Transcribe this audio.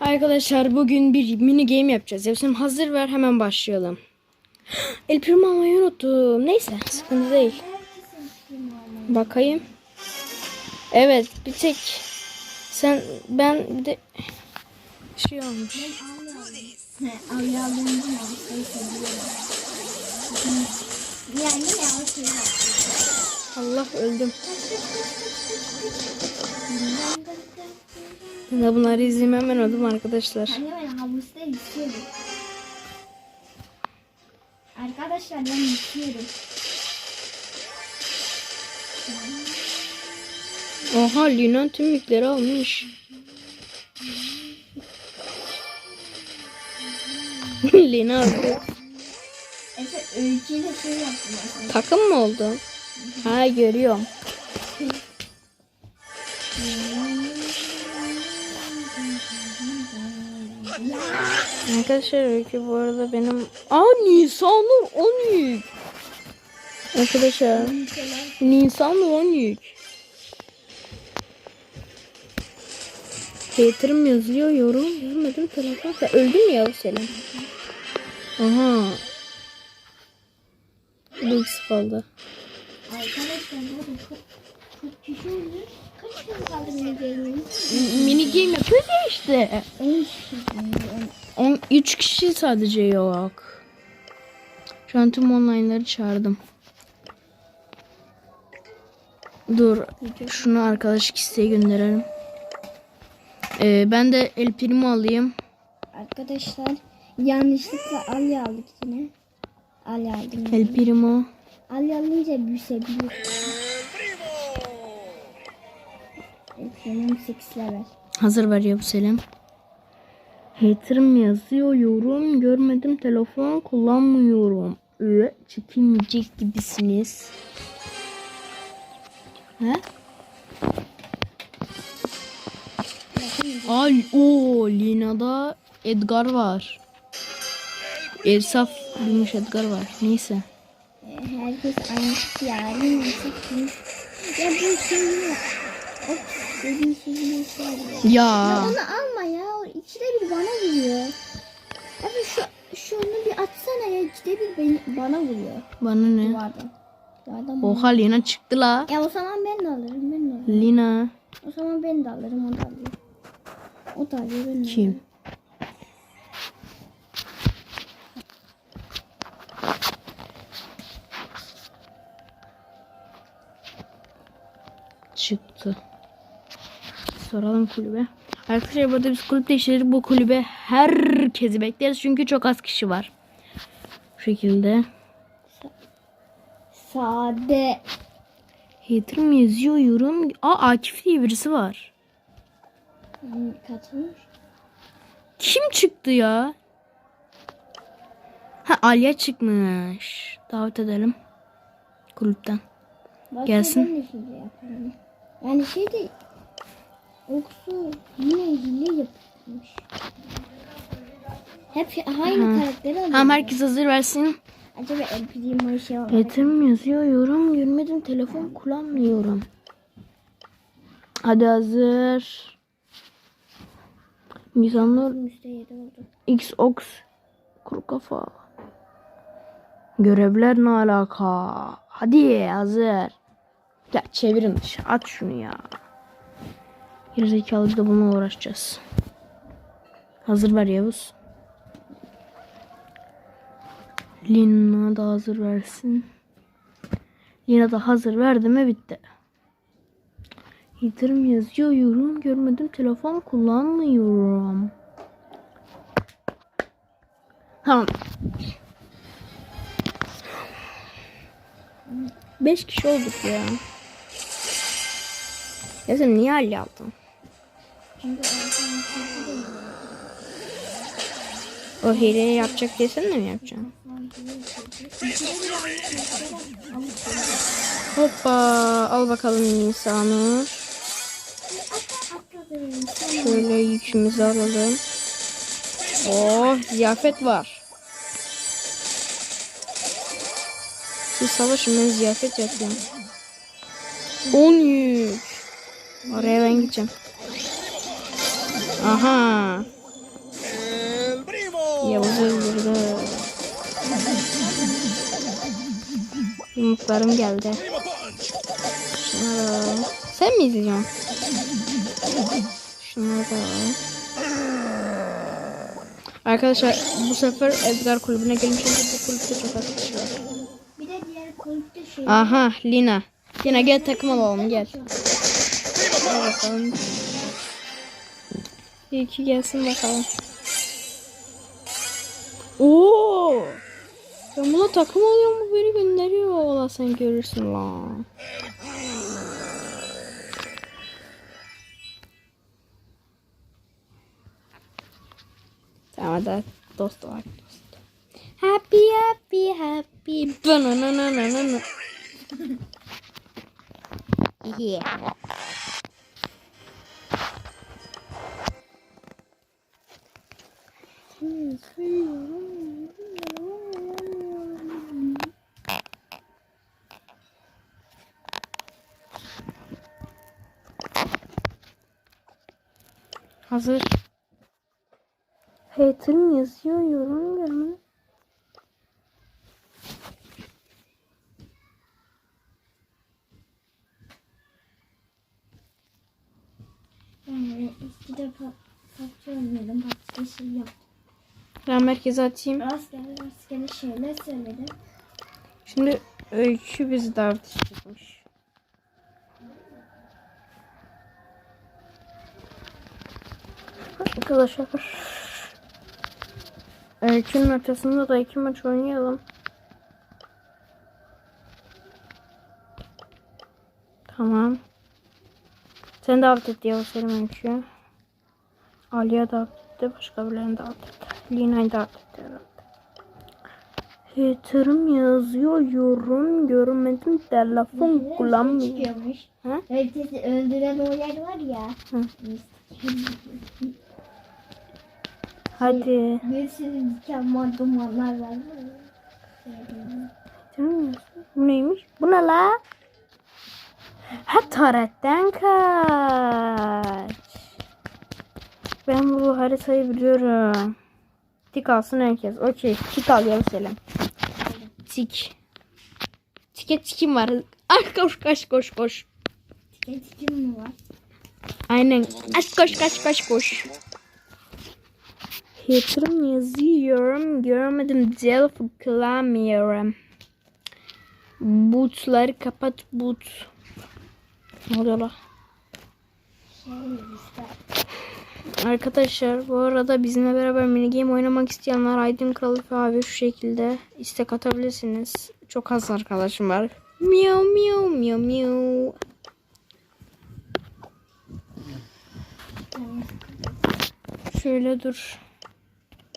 Arkadaşlar bugün bir mini game yapacağız. Hepsini hazır ver hemen başlayalım. El Primo almayı unuttum. Neyse sıkıntı değil. Bakayım. Evet bir tek sen ben bir de şey olmuş. Allah öldüm. Ben de bunları izleyeyim hemen öldüm arkadaşlar. Anne ben havuzda istiyorum. Arkadaşlar ben istiyorum. Oha Lina tüm yükleri almış. Lina öldü. Efe öyküyle şey yaptım. Takım mı oldu? Ha görüyorum. Arkadaşlar öykü bu arada benim... Aa Nisan'ın 10 yük. Arkadaşlar Nisan'ın 10 yük. Hater'ım yazıyor yorum. Görmedim telefon. Sen öldün mü ya Selim? Aha. Bir kişi kaldı. Arkadaşlar çok, çok kişi mini game yapıyoruz ya işte. 10 kişi kaldı. 3 kişi sadece yok. Şu an tüm online'ları çağırdım. Dur. Şunu arkadaş isteğe gönderelim. Ee, ben de El Primo alayım. Arkadaşlar yanlışlıkla Ali aldık yine. Ali aldım. El. Primo. Ali alınca büyüsebilir. Benim 8 level. Hazır ver ya Selim. Hater'ım yazıyor yorum. Görmedim telefon kullanmıyorum. Ee, çekilmeyecek gibisiniz. He? Ay o Lina'da Edgar var. Elsaf bilmiş Edgar var. Neyse. Ee, Herkes aynı ki? Ya bu şey yok. Ya. Ya onu alma ya. O ikide bir bana vuruyor. Abi şu şunu bir atsana ya. İkide bir beni, bana vuruyor. Bana ne? Duvardan. Duvardan Oha Lina çıktı la. Ya o zaman ben de alırım. Ben de alırım. Lina. O zaman ben de alırım. O da alıyor. O da alıyor. Ben de Kim? alırım. çıktı. Soralım kulübe. Arkadaşlar burada biz kulüp değiştirdik. Bu kulübe herkesi bekleriz. Çünkü çok az kişi var. Bu şekilde. Sade. Hater mi yazıyor yorum? Aa Akif diye birisi var. Hmm, Katılmış. Kim çıktı ya? Ha Alya çıkmış. Davet edelim. Kulüpten. Başka Gelsin. yaparım. Yani şey de Oksu yine hile yapmış. Hep aynı karakteri alıyor. Tamam herkes hazır versin. Acaba El Primo şey. Hater mi yazıyor yorum? Görmedim telefon kullanmıyorum. Hadi hazır. İnsanlar oldu. XOX kuru kafa. Görevler ne alaka? Hadi hazır. Ya çevirin. At şunu ya. Gerizekalı de bununla uğraşacağız. Hazır ver Yavuz. Lina da hazır versin. Lina da hazır verdi mi bitti. Yatırım yazıyor yorum görmedim telefon kullanmıyorum. Tamam. Beş kişi olduk ya. Ya sen niye hal yaptın? O hileyi yapacak diye sen de mi yapacaksın? Hoppa al bakalım insanı. Şöyle yükümüzü alalım. Oh ziyafet var. Siz savaşın ben ziyafet yapıyorum. 10 yük. Oraya ben gideceğim. Aha. Yavuz öldürdü. Yumruklarım geldi. Şunları da alalım. Sen mi izliyorsun? Şunları da alalım. Arkadaşlar bu sefer Edgar kulübüne gelmiş bu kulüpte çok az var. Bir de diğer kulüpte şey. Aha Lina. Lina gel takım alalım gel. Hadi bakalım. İyi ki gelsin bakalım. Oo! Ben buna takım oluyor mu beni gönderiyor. Valla sen görürsün lan. Tamam hadi dost olarak dost. Happy happy happy. Bananananana. Yeah. Hazır. Hater'ın yazıyor yorum görme. Yani eskide PUBG oynuyordum. PUBG'de şey yaptım. Ben merkeze atayım. Rastgele rastgele şeyler söyledim. Şimdi öykü bizi davet edecekmiş. Arkadaşlar. Öykünün ortasında da iki maç oynayalım. Tamam. Sen davet et ya Selim Öykü. Aliye davet etti. Başka birilerini davet etti. Lina'yı davet etti herhalde. Hater'ım yazıyor yorum görmedim telefon kullanmıyor. Öldüren o yer var ya. Hı. Hadi. Bir sürü diken dumanlar var. Yazıyor. Bu neymiş? Bu ne la? Ha taretten kaç. Ben bu haritayı biliyorum. Tik alsın herkes. Okey. Tik al ya Selim. Tik. Tike tikim var. Ay koş koş koş koş. Diken diken mi var? Aynen. Aç koş koş koş koş. Hater'ım yazıyorum. Görmedim. Delf kılamıyorum. Bootları kapat boot. Ne oluyor la? İşte. Arkadaşlar bu arada bizimle beraber minigame oynamak isteyenler Aydın Kralıf abi şu şekilde istek atabilirsiniz. Çok az arkadaşım var. Miau miau miau miau. Şöyle dur.